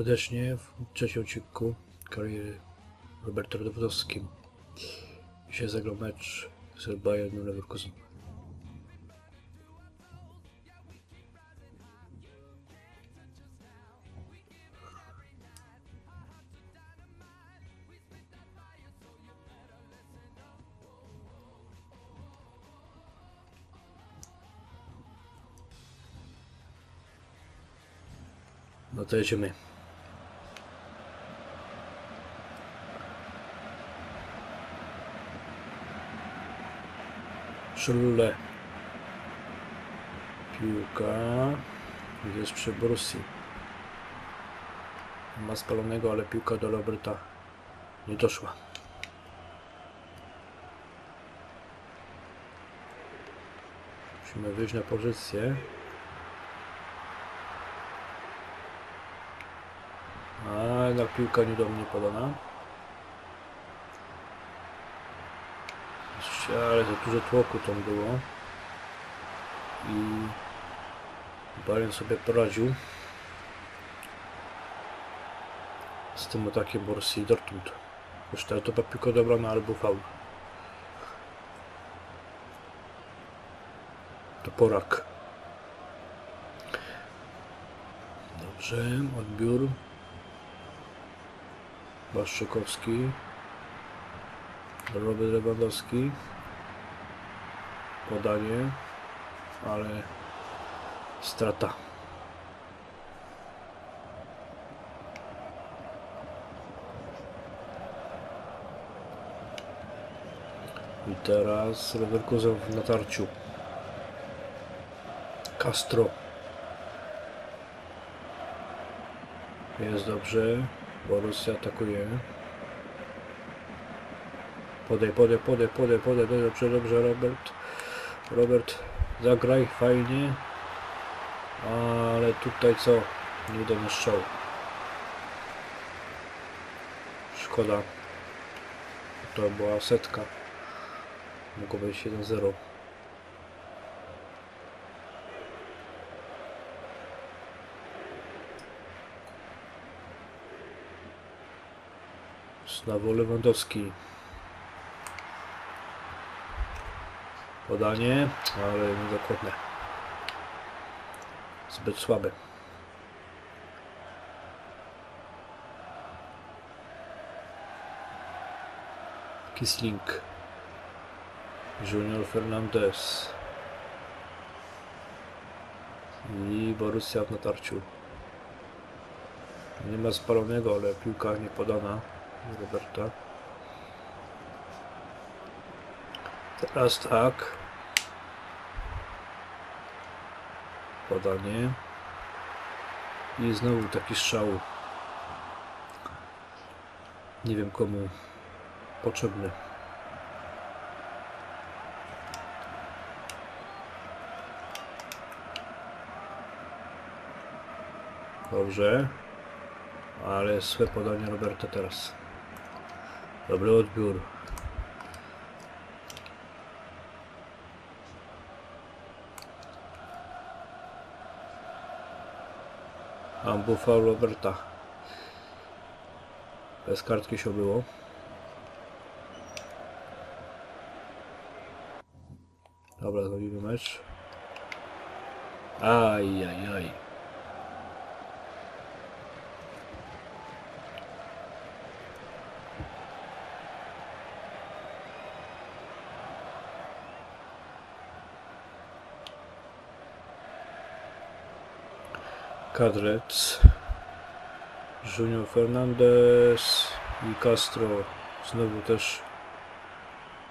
serdecznie w trzecim odcinku kariery Roberta Lewandowskim. Dzisiaj zagrał mecz z Bayernem Leverkusen. No to. Szule. Piłka. Jest przy Borussii. Ma spalonego, ale piłka do Roberta nie doszła. Musimy wyjść na pozycję. A jednak piłka nie do mnie podana. Jeszcze, Ale za dużo tłoku tam było. I Bayern sobie poradził z tym atakiem Borussii Dortmund. Już teraz to piłka dobrana albo faul. To porak. Dobrze, odbiór. Błaszczykowski, Robert Lewandowski, podanie, ale strata. I teraz Leverkusen w natarciu. Castro. Jest dobrze. Borussia atakuje. Podaj, podaj, podaj, podaj, podaj, dobrze, dobrze, Robert. Robert, zagraj, fajnie. Ale tutaj co? Nieudany strzał. Szkoda. To była setka. Mogło być 1-0. Znowu Lewandowski. Podanie, ale niedokładne. Zbyt słabe. Kisling. Junior Fernandez. I Borussia w natarciu. Nie ma spalonego, ale piłka nie podana. Roberta. Teraz tak. Podanie. I znowu taki strzał. Nie wiem komu potrzebny. Dobrze. Ale złe podanie Roberta teraz. Dobry odbiór. Ambu faul Roberta. Bez kartki się było. Dobra, zrobimy mecz. Aj, aj, aj. Kadlec, Junior Fernandez i Castro. Znowu też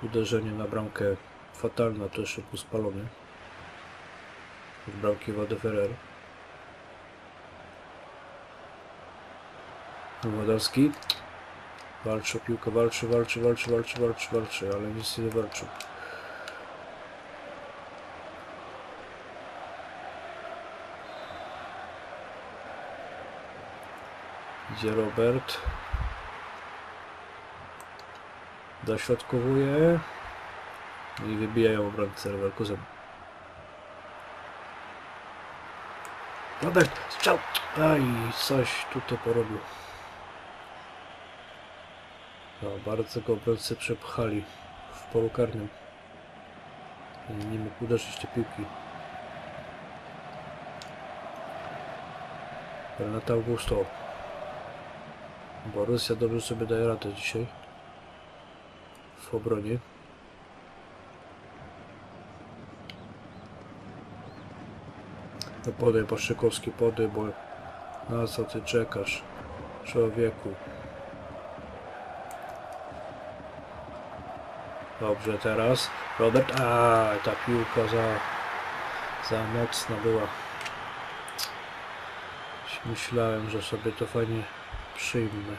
uderzenie na bramkę fatalne, też był spalony. Z bramki Wadeferrer. Wodarski. Walczy o piłkę, walczy, walczy, walczy, walczy, walczy, walczy, ale nic nie walczył. Idzie Robert. Dośrodkowuje. I wybijają obrońcę Leverkusen. Robert, strzał! Aj, coś tutaj porobił. No, bardzo go obrońcy przepchali w polu karnym. Nie mógł uderzyć te piłki. Renata Augusto. Borussia dobrze sobie daje radę dzisiaj. W obronie. No podaj Paszczykowski, podaj, bo na co ty czekasz, człowieku? Dobrze, teraz Robert, a ta piłka za, za mocna była. Myślałem, że sobie to fajnie przyjmę,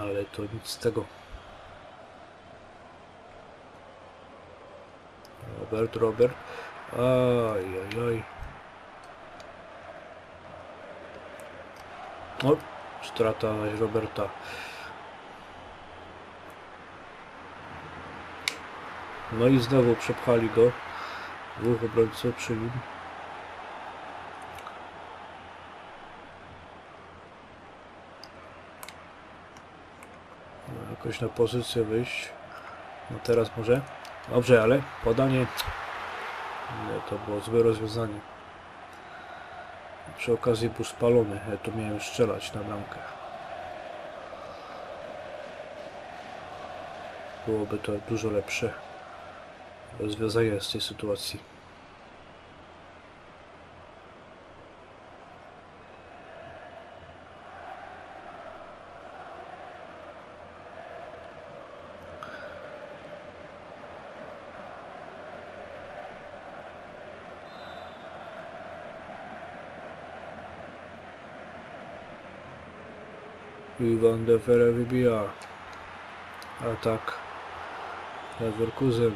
ale to nic z tego. Robert, Robert, Oj, oj, oj. O, strata Roberta. No i znowu przepchali go. Dwóch obrońców przy nim. No, jakoś na pozycję wyjść. No teraz może. Dobrze, ale podanie nie, to było złe rozwiązanie. Przy okazji był spalony, ja tu miałem strzelać na bramkę. Byłoby to dużo lepsze rozwiązanie z tej sytuacji. Iwan de Fere wybija. Atak. Leverkusen.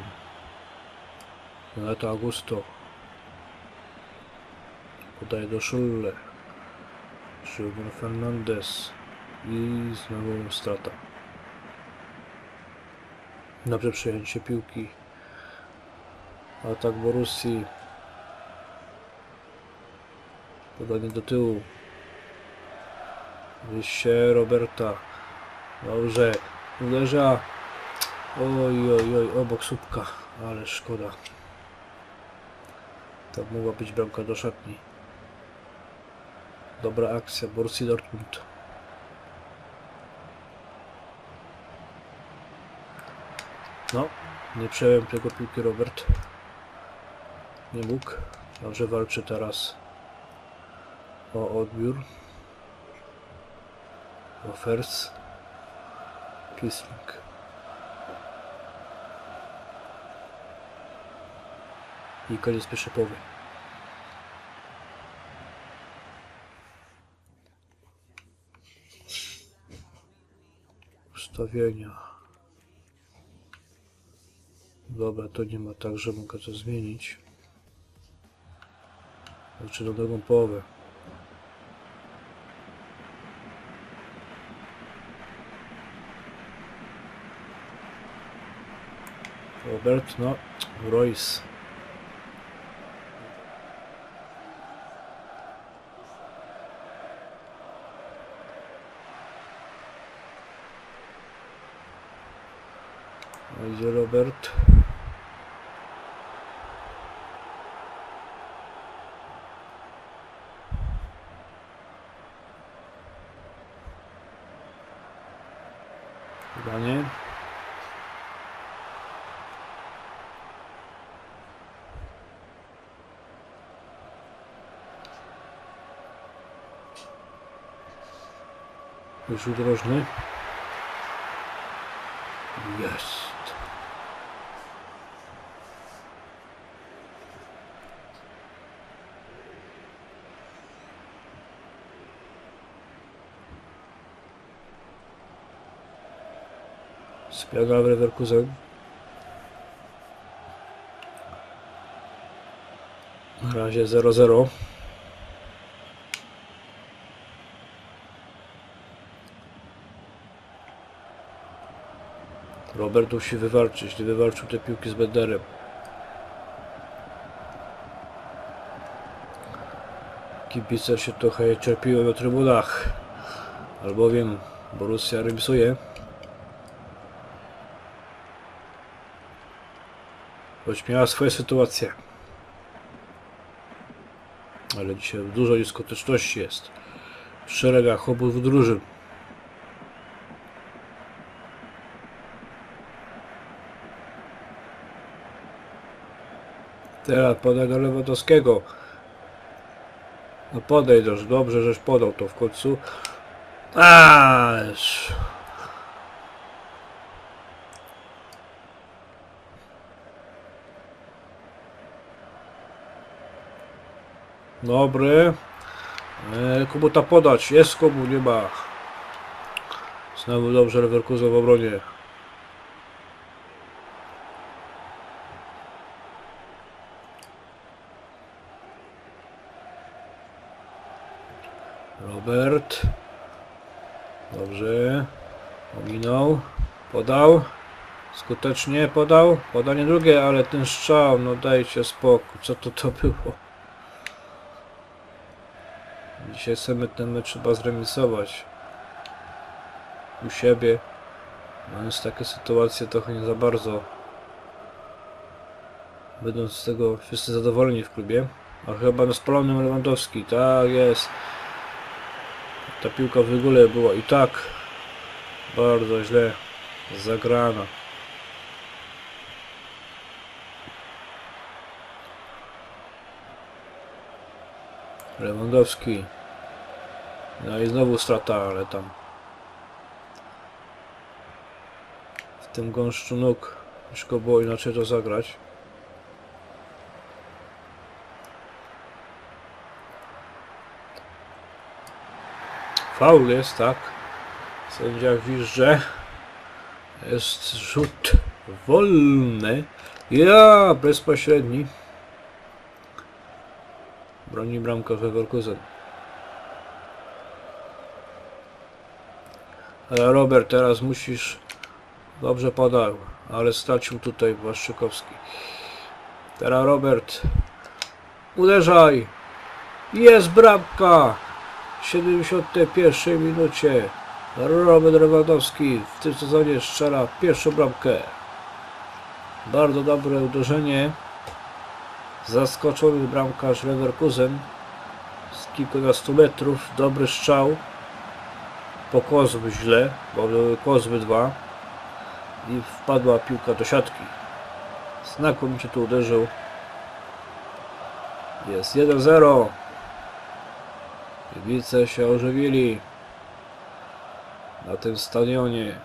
Renato Augusto. Podaje do Schulle. Szymon Fernandez. I znowu strata. Dobrze przejęcie piłki. Atak Borussii. Podanie do tyłu. Wyjście Roberta. Dobrze. Uderza. Oj, oj, oj, obok słupka. Ale szkoda. To mogła być bramka do szatni. Dobra akcja. Borussia Dortmund. No, nie przejąłem tego piłki Robert. Nie mógł. Dobrze walczy teraz o odbiór. Offers. Kissling. I koniec pierwszej połowy. Ustawienia. Dobra, to nie ma tak, że mogę to zmienić. Znaczy na drugą połowę. Robert, no, Royce. No, Idzie Robert. Chyba Już udrożny. Jest. Spiega w Leverkusen. Na razie 0-0. Robert musi wywalczyć, nie wywalczył te piłki z Benderem. Kibice się trochę cierpiły na trybunach, albowiem Borussia remisuje. Choć miała swoje sytuacje. Ale dzisiaj dużo nieskuteczności jest w szeregach obu drużyn. Teraz podaj do Lewandowskiego. No podaj też, dobrze, żeś podał to w końcu. Aaż. Dobry. E, Kubuta podać. Jest komu, nie ma. Znowu dobrze Leverkusen w obronie. Robert. Dobrze. Ominął. Podał. Skutecznie podał. Podanie drugie, ale ten strzał, no dajcie spokój. Co to to było? Dzisiaj chcemy ten mecz trzeba zremisować. U siebie. Mając takie sytuacje trochę nie za bardzo. Będąc z tego wszyscy zadowoleni w klubie. A chyba na spalonym Lewandowski. Tak jest. Ta piłka w ogóle była i tak bardzo źle zagrana. Lewandowski. No i znowu strata, ale tam w tym gąszczu nóg ciężko było inaczej to zagrać. Faul jest, tak. Sędzia wizże. Jest rzut wolny. Ja, bezpośredni. Broni bramka Leverkusen. Ale Robert, teraz musisz... Dobrze podał, ale stracił tutaj Błaszczykowski. Teraz Robert. Uderzaj! Jest bramka! W 71 minucie Robert Lewandowski w tym sezonie strzela pierwszą bramkę. Bardzo dobre uderzenie. Zaskoczony bramkarz Leverkusen z kilkunastu metrów. Dobry strzał. Po kozły źle, bo były kozły dwa. I wpadła piłka do siatki. Znakomicie tu uderzył. Jest 1-0. Kibice się ożywili na tym stadionie.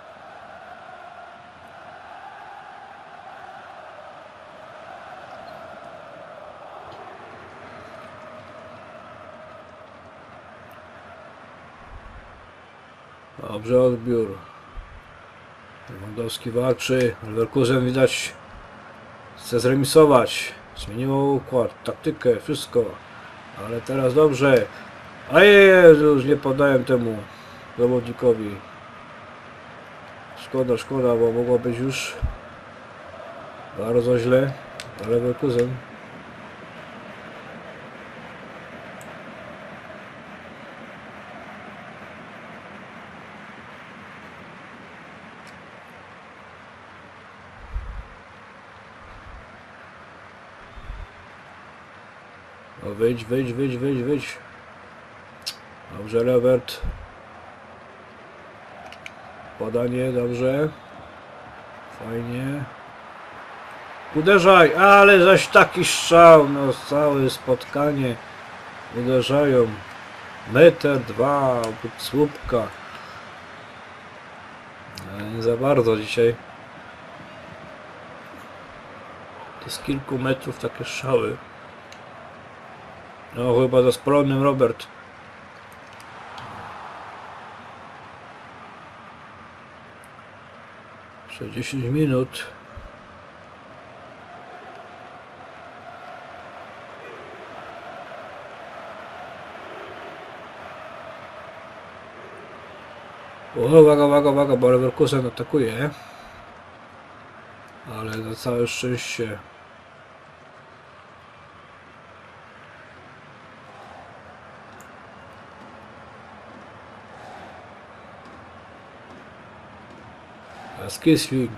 Dobrze odbiór. Lewandowski walczy. Leverkusen widać chce zremisować. Zmieniło układ, taktykę, wszystko. Ale teraz dobrze. A Jezu, już nie podałem temu zawodnikowi. Szkoda, szkoda, bo mogło być już bardzo źle. Ale Leverkusen No wyjdź, wyjdź, wyjdź, wyjdź, wyjdź. Dobrze, Robert. Podanie, dobrze. Fajnie. Uderzaj, ale zaś taki strzał, no całe spotkanie uderzają. Meter, dwa, słupka. Ale nie za bardzo dzisiaj. To z kilku metrów takie strzały. No chyba za spalonym Robert. Jeszcze 10 minut. O, uwaga, uwaga, uwaga, bo Leverkusen atakuje. Na całe szczęście. A Skisling.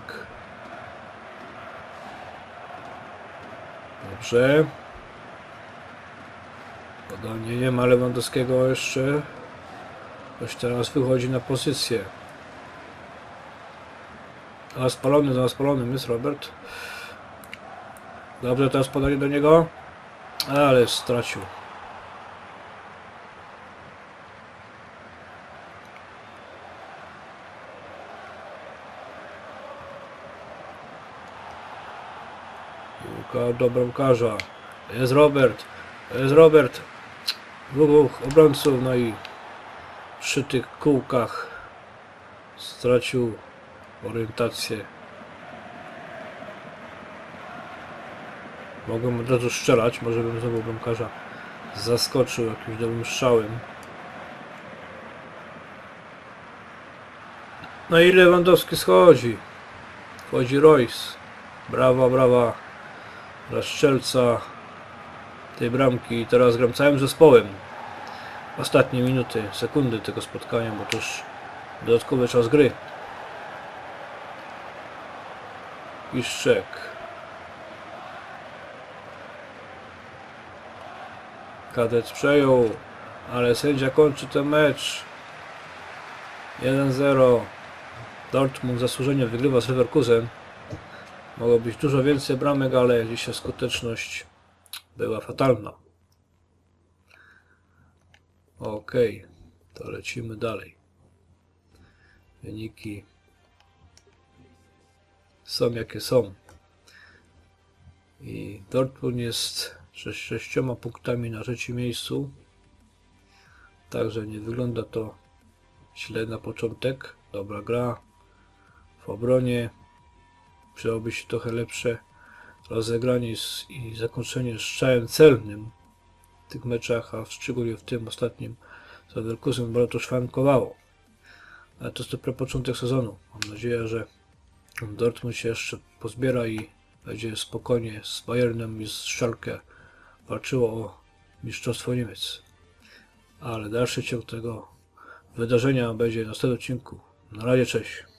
Dobrze. Podanie nie ma Lewandowskiego jeszcze. Ktoś teraz wychodzi na pozycję. A spalony, za spalonym jest Robert. Dobrze, teraz podanie do niego. Ale stracił. Piłka do bramkarza. Jest Robert. Jest Robert. Dwóch obrońców, no i przy tych kółkach stracił orientację. Mogłem od razu strzelać, może bym znowu bramkarza zaskoczył jakimś dobrym strzałem. No i Lewandowski schodzi. Wchodzi Royce. Brawa, brawa dla strzelca tej bramki. I teraz gram całym zespołem. Ostatnie minuty, sekundy tego spotkania, bo to już dodatkowy czas gry. Piszczek. Kadec przejął, ale sędzia kończy ten mecz. 1-0. Dortmund zasłużenie wygrywa z Leverkusen. Mogło być dużo więcej bramek, ale dzisiaj skuteczność była fatalna. Okej, to lecimy dalej. Wyniki są jakie są. I Dortmund jest sze- sześcioma punktami na trzecim miejscu. Także nie wygląda to źle na początek. Dobra gra w obronie. Przydałoby się trochę lepsze rozegranie i zakończenie strzałem celnym w tych meczach, a szczególnie w tym ostatnim z Leverkusen, bo to szwankowało. Ale to jest dopiero początek sezonu. Mam nadzieję, że Dortmund się jeszcze pozbiera i będzie spokojnie z Bayernem i z Schalke walczyło o mistrzostwo Niemiec. Ale dalszy ciąg tego wydarzenia będzie w następnym odcinku. Na razie, cześć.